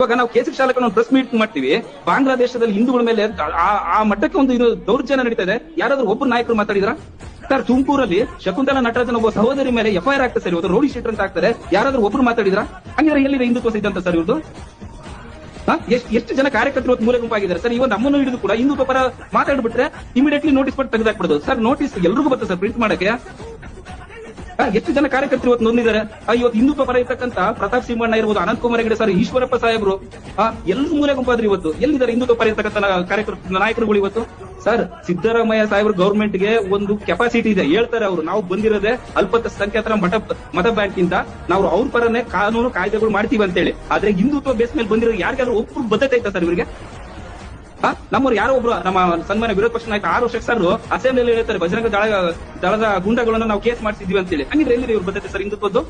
ಇವಾಗ ನಾವು ಕೇಸರಿ ಶಾಲಕನ ಪ್ರೆಸ್ ಮೀಟ್ ಮಾಡ್ತೀವಿ. ಬಾಂಗ್ಲಾದೇಶದಲ್ಲಿ ಹಿಂದೂಗಳ ಮೇಲೆ ಆ- ಮಟ್ಟಕ್ಕೆ ಒಂದು ಇದು ದೌರ್ಜನ್ಯ ನಡೀತಾ ಇದೆ. ಯಾರಾದ್ರೂ ಒಬ್ಬರು ನಾಯಕರು ಮಾತಾಡಿದ್ರ? ಸರ್, ತುಮಕೂರಲ್ಲಿ ಶಕುಂತಲಾ ನಟರಾಜನ್ ಒಬ್ಬ ಸಹೋದರಿ ಮೇಲೆ ಎಫ್ಐಆರ್ ಆಗ್ತದೆ ಸರ್, ಇವತ್ತು ರೌಡಿ ಶೀಟರ್ ಅಂತ ಆಗ್ತಾರೆ ಯಾರಾದ್ರೂ ಒಬ್ರು ಮಾತಾಡಿದ್ರ? ಹಂಗಿದ್ರೆ ಎಲ್ಲಿದೆ ಹಿಂದುತ್ವ ಸಿದ್ಧಾಂತ ಸರ್ ಇವ್ರದ್ದು ಎಷ್ಟು ಎಷ್ಟು ಜನ ಕಾರ್ಯಕರ್ತರು ಇವತ್ತು ಮೂಲೆ ಗುಂಪಾಗಿದ್ದಾರೆ. ಸರ್ ಇವತ್ತು ನಮ್ಮನ್ನು ಹಿಡಿದು ಕೂಡ ಹಿಂದೂ ಪರ ಮಾತಾಡ್ಬಿಟ್ರೆ ಇಮಿಡಿಯೇಟ್ಲಿ ನೋಟಿಸ್ ಪಟ್ಟು ತೆಗೆದಾಕ್ಬಿಡೋದು. ಸರ್ ನೋಟಿಸ್ ಎಲ್ರಿಗೂ ಬರ್ತದೆ ಸರ್ ಪ್ರಿಂಟ್ ಮಾಡಕ್ಕೆ. ಎಷ್ಟು ಜನ ಕಾರ್ಯಕರ್ತರು ಇವತ್ತು ನೋಂದಿದ್ದಾರೆ? ಇವತ್ತು ಹಿಂದುತ್ವ ಪರ ಇರ್ತಕ್ಕಂತ ಪ್ರತಾಪ್ ಸಿಂಹಣ್ಣ ಇರ್ಬೋದು ಅನಂತ್ ಕುಮಾರ್ ಹೆಗಡೆ ಸರ್ ಈಶ್ವರಪ್ಪ ಸಾಹೇಬ್ರು. ಆ, ಎಲ್ಲ ಮೂಲೆ ಗುಂಪಾದ್ರಿ ಇವತ್ತು. ಎಲ್ಲಿದ್ದಾರೆ ಹಿಂದುತ್ವ ಪರ ಇರ್ತಕ್ಕಂತ ಕಾರ್ಯಕರ್ತ ನಾಯಕರುಗಳು ಇವತ್ತು? ಸರ್ ಸಿದ್ದರಾಮಯ್ಯ ಸಾಹೇಬ್ರು ಗೌರ್ಮೆಂಟ್ಗೆ ಒಂದು ಕೆಪಾಸಿಟಿ ಇದೆ. ಹೇಳ್ತಾರೆ ಅವರು ನಾವು ಬಂದಿರೋದೆ ಅಲ್ಪತ ಸಂಖ್ಯಾತರ ಮಠ ಮತ ಬ್ಯಾಂಕ್ ಇಂದ ನಾವು ಅವ್ರ ಪರನೇ ಕಾನೂನು ಕಾಯ್ದೆಗಳು ಮಾಡ್ತೀವಿ ಅಂತೇಳಿ. ಆದ್ರೆ ಹಿಂದುತ್ವ ಬೇಸ್ ಮೇಲೆ ಬಂದಿರೋ ಯಾರಿಗಾದ್ರೂ ಒಬ್ರು ಬದ್ಧತೆ ಐತಾ ಸರ್ ಇವರಿಗೆ? ನಮ್ಮವ್ರು ಯಾರೋ ಒಬ್ರು, ನಮ್ಮ ಸನ್ಮಾನ ವಿರೋಧ ಪಕ್ಷ ನಾಯಕ ಆರು ಸರ್ ಅಸೆಂಬ್ಲಿಯಲ್ಲಿ ಹೇಳ್ತಾರೆ, ಬಜರಂಗ ದಳ ದಳದ ಗುಂಡಗಳನ್ನ ನಾವು ಕೇಸ್ ಮಾಡಿಸಿದ್ವಿ ಅಂತೇಳಿ. ಹಂಗಿದ್ರೆ ಎಲ್ಲಿದೆ ಇವ್ರ ಬದ್ಧತೆ ಸರ್ ಹಿಂದುತ್ವದ್ದು?